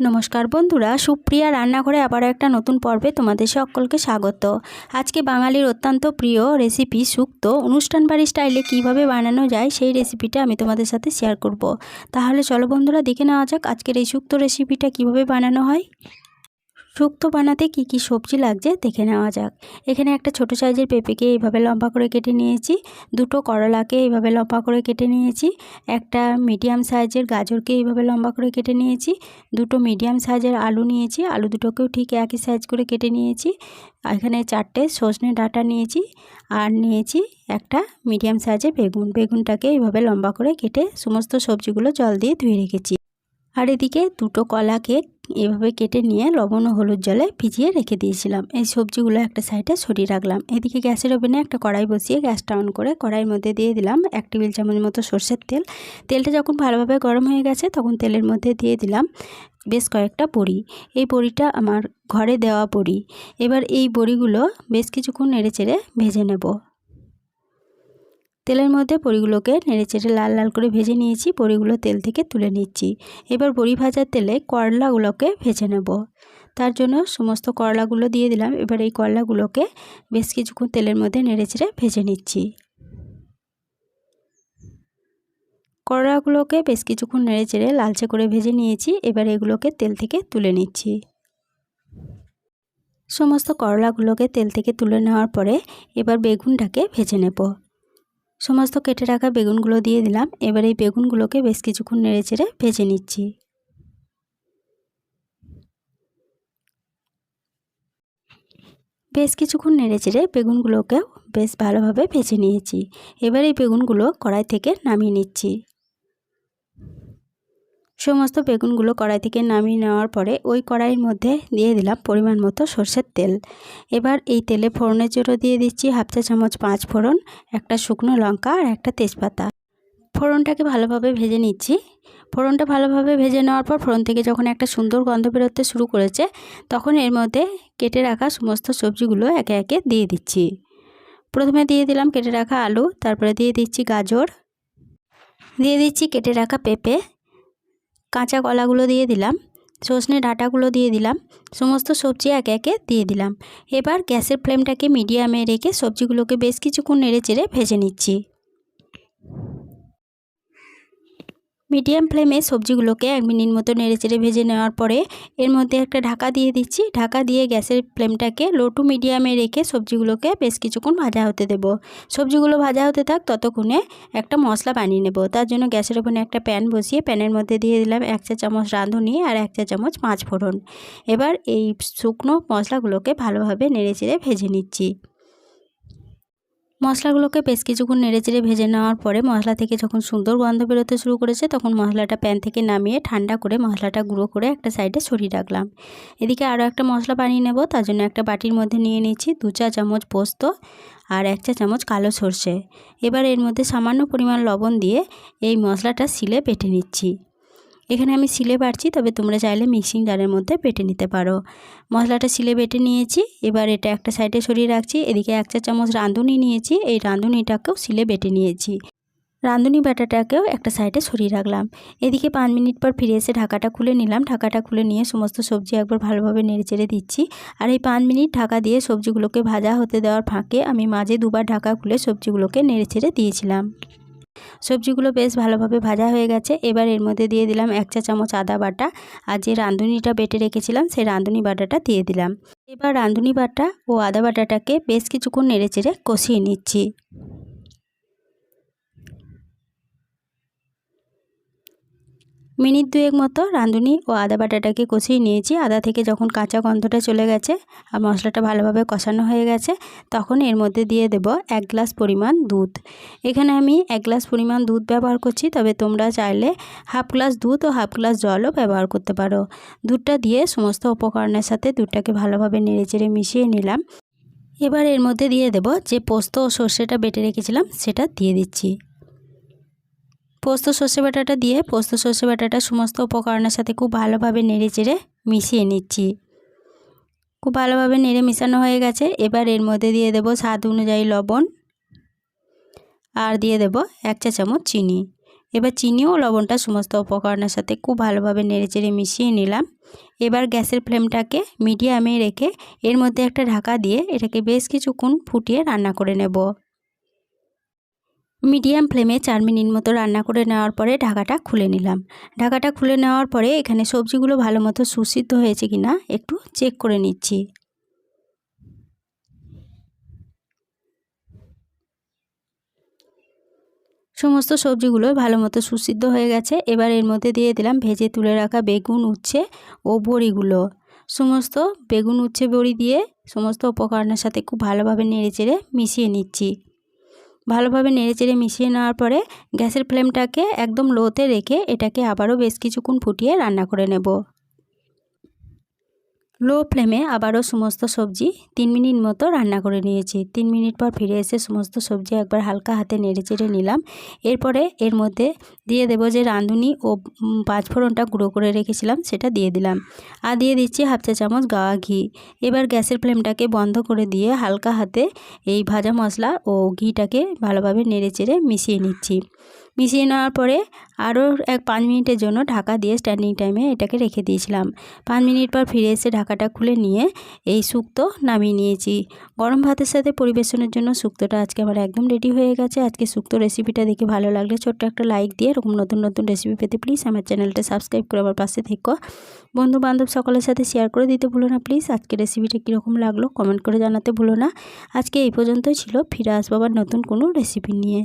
নমস্কার বন্ধুরা, সুপ্রিয়া রান্নাঘরে আবার একটা নতুন পর্বে তোমাদের সকলকে স্বাগত। আজকে বাঙালির অত্যন্ত প্রিয় রেসিপি সুক্ত। অনুষ্ঠান বাড়ি স্টাইলে কীভাবে বানানো যায় সেই রেসিপিটা আমি তোমাদের সাথে শেয়ার করব। তাহলে চলো বন্ধুরা, দেখে নেওয়া যাক আজকের এই সুক্ত রেসিপিটা কীভাবে বানানো হয়। শুক্তো বানাতে কি কি সবজি লাগছে দেখে নেওয়া যাক। এখানে একটা ছোট সাইজের পেঁপেকে এইভাবে লম্বা করে কেটে নিয়েছি, দুটো করলাকে এইভাবে লম্বা করে কেটে নিয়েছি, একটা মিডিয়াম সাইজের গাজরকে এইভাবে লম্বা করে কেটে নিয়েছি, দুটো মিডিয়াম সাইজের আলু নিয়েছি, আলু দুটোকেও ঠিক একই সাইজ করে কেটে নিয়েছি, এখানে চারটে সজনে ডাঁটা নিয়েছি আর নিয়েছি একটা মিডিয়াম সাইজের বেগুন। বেগুনটাকে এইভাবে লম্বা করে কেটে সমস্ত সবজিগুলো জল দিয়ে ধুয়ে রেখেছি। আর এদিকে দুটো কলাকে এভাবে কেটে নিয়ে লবণ ও হলুদ জলে ভিজিয়ে রেখে দিয়েছিলাম। এই সবজিগুলো একটা সাইডে সরিয়ে রাখলাম। এদিকে গ্যাসের ওভেনে একটা কড়াই বসিয়ে গ্যাসটা অন করে কড়াইয়ের মধ্যে দিয়ে দিলাম এক টেবিল চামচ মতো সর্ষের তেল। তেলটা যখন ভালোভাবে গরম হয়ে গেছে, তখন তেলের মধ্যে দিয়ে দিলাম বেশ কয়েকটা বড়ি। এই বড়িটা আমার ঘরে দেওয়া বড়ি। এবার এই বড়িগুলো বেশ কিছুক্ষণ নেড়ে চেড়ে ভেজে নেব। তেলের মধ্যে বড়িগুলোকে নেড়ে চেড়ে লাল লাল করে ভেজে নিয়েছি। বড়িগুলো তেল থেকে তুলে নিচ্ছি। এবার বড়ি ভাজার তেলে করলাগুলোকে ভেজে নেব। তার জন্য সমস্ত করলাগুলো দিয়ে দিলাম। এবার এই করলাগুলোকে বেশ কিছুক্ষণ তেলের মধ্যে নেড়ে চেড়ে ভেজে নিচ্ছি। করলাগুলোকে বেশ কিছুক্ষণ নেড়ে চেড়ে লালচে করে ভেজে নিয়েছি। এবার এগুলোকে তেল থেকে তুলে নিচ্ছি। সমস্ত করলাগুলোকে তেল থেকে তুলে নেওয়ার পরে এবার বেগুনটাকে ভেজে নেব। সমস্ত কেটে রাখা বেগুনগুলো দিয়ে দিলাম। এবার এই বেগুনগুলোকে বেশ কিছুক্ষণ নেড়ে চেড়ে ভেজে নিচ্ছি। বেশ কিছুক্ষণ নেড়ে চেড়ে বেগুনগুলোকেও বেশ ভালোভাবে ভেজে নিয়েছি। এবার এই বেগুনগুলো কড়াই থেকে নামিয়ে নিচ্ছি। সমস্ত বেগুনগুলো কড়াই থেকে নামিয়ে নেওয়ার পরে ওই কড়াইয়ের মধ্যে দিয়ে দিলাম পরিমাণ মতো সর্ষের তেল। এবার এই তেলে ফোড়নের জন্য দিয়ে দিচ্ছি হাফ চা চামচ পাঁচ ফোড়ন, একটা শুকনো লঙ্কা আর একটা তেজপাতা। ফোড়নটাকে ভালোভাবে ভেজে নিচ্ছি। ফোড়নটা ভালোভাবে ভেজে নেওয়ার পর ফোড়ন থেকে যখন একটা সুন্দর গন্ধ বেরোতে শুরু করেছে, তখন এর মধ্যে কেটে রাখা সমস্ত সবজিগুলো একে একে দিয়ে দিচ্ছি। প্রথমে দিয়ে দিলাম কেটে রাখা আলু, তারপরে দিয়ে দিচ্ছি গাজর। দিয়ে দিচ্ছি কেটে রাখা পেঁপে কাঁচা কলাগুলো দিয়ে দিলাম সজনে ডাঁটাগুলো দিয়ে দিলাম, সমস্ত সবজি একে একে দিয়ে দিলাম। এবার গ্যাসের ফ্লেমটাকে মিডিয়ামে রেখে সবজিগুলোকে বেশ কিছুক্ষণ নেড়ে চেড়ে ভেজে নিচ্ছি। মিডিয়াম ফ্লেমে সবজিগুলোকে এক মিনিট মতো নেড়ে চেড়ে ভেজে নেওয়ার পরে এর মধ্যে একটা ঢাকা দিয়ে দিচ্ছি। ঢাকা দিয়ে গ্যাসের ফ্লেমটাকে লো টু মিডিয়ামে রেখে সবজিগুলোকে বেশ কিছুক্ষণ ভাজা হতে দেব। সবজিগুলো ভাজা হতে থাক ততক্ষণে একটা মশলা বানিয়ে নেব। তার জন্য গ্যাসের ওপরে একটা প্যান বসিয়ে প্যানের মধ্যে দিয়ে দিলাম এক চা চামচ রাঁধুনি আর এক চা চামচ পাঁচ ফোড়ন। এবার এই শুকনো মশলাগুলোকে ভালোভাবে নেড়ে চেড়ে ভেজে নিচ্ছি। মশলাগুলোকে বেশ কিছুক্ষণ নেড়ে চেড়ে ভেজে নেওয়ার পরে মশলা থেকে যখন সুন্দর গন্ধ বেরোতে শুরু করেছে, তখন মশলাটা প্যান থেকে নামিয়ে ঠান্ডা করে মশলাটা গুঁড়ো করে একটা সাইডে সরিয়ে রাখলাম। এদিকে আরও একটা মশলা বানিয়ে নেব, তার জন্য একটা বাটির মধ্যে নিয়ে নিচ্ছি দু চা চামচ পোস্ত আর এক চা চামচ কালো সর্ষে। এবার এর মধ্যে সামান্য পরিমাণ লবণ দিয়ে এই মশলাটা শিলে পেটে নিচ্ছি। এখানে আমি সিলে বাড়ছি, তবে তোমরা চাইলে মিক্সিং জারের মধ্যে বেটে নিতে পারো। মশলাটা সিলে বেটে নিয়েছি, এবার এটা একটা সাইডে সরিয়ে রাখছি, এদিকে এক চা চামচ রাঁধুনি নিয়েছি, এই রাঁধুনিটাকেও সিলে বেটে নিয়েছি। রাঁধুনি বাটাটাকেও একটা সাইডে সরিয়ে রাখলাম। এদিকে পাঁচ মিনিট পর ফিরে এসে ঢাকাটা খুলে নিলাম, ঢাকাটা খুলে নিয়ে সমস্ত সবজি একবার ভালোভাবে নেড়ে চেড়ে দিচ্ছি। আর এই পাঁচ মিনিট ঢাকা দিয়ে সবজিগুলোকে ভাজা হতে দেওয়ার ফাঁকে আমি মাঝে দুবার ঢাকা খুলে সবজিগুলোকে নেড়ে চেড়ে দিয়েছিলাম। সবজিগুলো বেশ ভালোভাবে ভাজা হয়ে গেছে। এবার এর মধ্যে দিয়ে দিলাম এক চা চামচ আদা বাটা আর যে রাঁধুনিটা বেটে রেখেছিলাম সেই রাঁধুনি বাটাটা দিয়ে দিলাম। এবার রাঁধুনি বাটা ও আদা বাটাটাকে বেশ কিছুক্ষণ নেড়ে চেড়ে কষিয়ে নিচ্ছি। মিনিট দুয়েক মতো রাঁধুনি ও আদা বাটাটাকে কষিয়ে নিয়েছি। আদা থেকে যখন কাঁচা গন্ধটা চলে গেছে আর মশলাটা ভালোভাবে কষানো হয়ে গেছে, তখন এর মধ্যে দিয়ে দেব এক গ্লাস পরিমাণ দুধ। এখানে আমি এক গ্লাস পরিমাণ দুধ ব্যবহার করছি, তবে তোমরা চাইলে হাফ গ্লাস দুধ ও হাফ গ্লাস জলও ব্যবহার করতে পারো। দুধটা দিয়ে সমস্ত উপকরণের সাথে দুধটাকে ভালোভাবে নেড়েচেড়ে মিশিয়ে নিলাম। এবার এর মধ্যে দিয়ে দেব যে পোস্ত ও সর্ষেটা বেটে রেখেছিলাম, সেটা দিয়ে দিচ্ছি। পোস্ত সর্ষে বাটাটা দিয়ে পোস্ত সর্ষে বাটাটা সমস্ত উপকরণের সাথে খুব ভালোভাবে নেড়ে চেড়ে মিশিয়ে নিচ্ছি। খুব ভালোভাবে নেড়ে মিশানো হয়ে গেছে। এবার এর মধ্যে দিয়ে দেব স্বাদ অনুযায়ী লবণ আর দিয়ে দেব এক চা চামচ চিনি। এবার চিনি ও লবণটা সমস্ত উপকরণের সাথে খুব ভালোভাবে নেড়ে চেড়ে মিশিয়ে নিলাম। এবার গ্যাসের ফ্লেমটাকে মিডিয়ামে রেখে এর মধ্যে একটা ঢাকা দিয়ে এটাকে বেশ কিছুক্ষণ ফুটিয়ে রান্না করে নেব। মিডিয়াম ফ্লেমে চার মিনিট মতো রান্না করে নেওয়ার পরে ঢাকাটা খুলে নিলাম। ঢাকাটা খুলে নেওয়ার পরে এখানে সবজিগুলো ভালো মতো সুসিদ্ধ হয়েছে কিনা একটু চেক করে নিচ্ছি। সমস্ত সবজিগুলো ভালো মতো সুসিদ্ধ হয়ে গেছে। এবার এর মধ্যে দিয়ে দিলাম ভেজে তুলে রাখা বেগুন, উচ্ছে ও বড়িগুলো। সমস্ত বেগুন, উচ্ছে, বড়ি দিয়ে সমস্ত উপকরণের সাথে খুব ভালোভাবে নেড়ে চেড়ে মিশিয়ে নিচ্ছি। ভালোভাবে নেড়েচেড়ে মিশিয়ে নেওয়ার পরে গ্যাসের ফ্লেমটাকে একদম লোতে রেখে এটাকে আবারও বেশ কিছুক্ষণ ফুটিয়ে রান্না করে নেব। লো ফ্লেমে আবারও সমস্ত সবজি তিন মিনিট মতো রান্না করে নিয়েছি। তিন মিনিট পর ফিরে এসে সমস্ত সবজি একবার হালকা হাতে নেড়ে চেড়ে নিলাম। এরপরে এর মধ্যে দিয়ে দেবো যে রাঁধুনি ও পাঁচফোড়নটা গুঁড়ো করে রেখেছিলাম, সেটা দিয়ে দিলাম। আর দিয়ে দিচ্ছি হাফ চা চামচ গাওয়া ঘি। এবার গ্যাসের ফ্লেমটাকে বন্ধ করে দিয়ে হালকা হাতে এই ভাজা মশলা ও ঘিটাকে ভালোভাবে নেড়ে চেড়ে মিশিয়ে নিচ্ছি। মিশিয়ে নেওয়ার পরে আরও এক পাঁচ মিনিটের জন্য ঢাকা দিয়ে স্ট্যান্ডিং টাইমে এটাকে রেখে দিয়েছিলাম। পাঁচ মিনিট পর ফিরে এসে ঢাকাটা খুলে নিয়ে এই শুক্তো নামিয়ে নিয়েছি। গরম ভাতের সাথে পরিবেশনের জন্য শুক্তোটা আজকে আমার একদম রেডি হয়ে গেছে। আজকে শুক্তো রেসিপিটা দেখে ভালো লাগলে ছোট্ট একটা লাইক দিয়ে এরকম নতুন নতুন রেসিপি পেতে প্লিজ আমার চ্যানেলটা সাবস্ক্রাইব করে আমার পাশে থেকো। বন্ধু বান্ধব সকলের সাথে শেয়ার করে দিতে ভুলো না প্লিজ আজকে রেসিপিটা কীরকম লাগল কমেন্ট করে জানাতে ভুলো না। আজকে এই পর্যন্তই ছিল। ফিরে আসব আবার নতুন কোনো রেসিপি নিয়ে।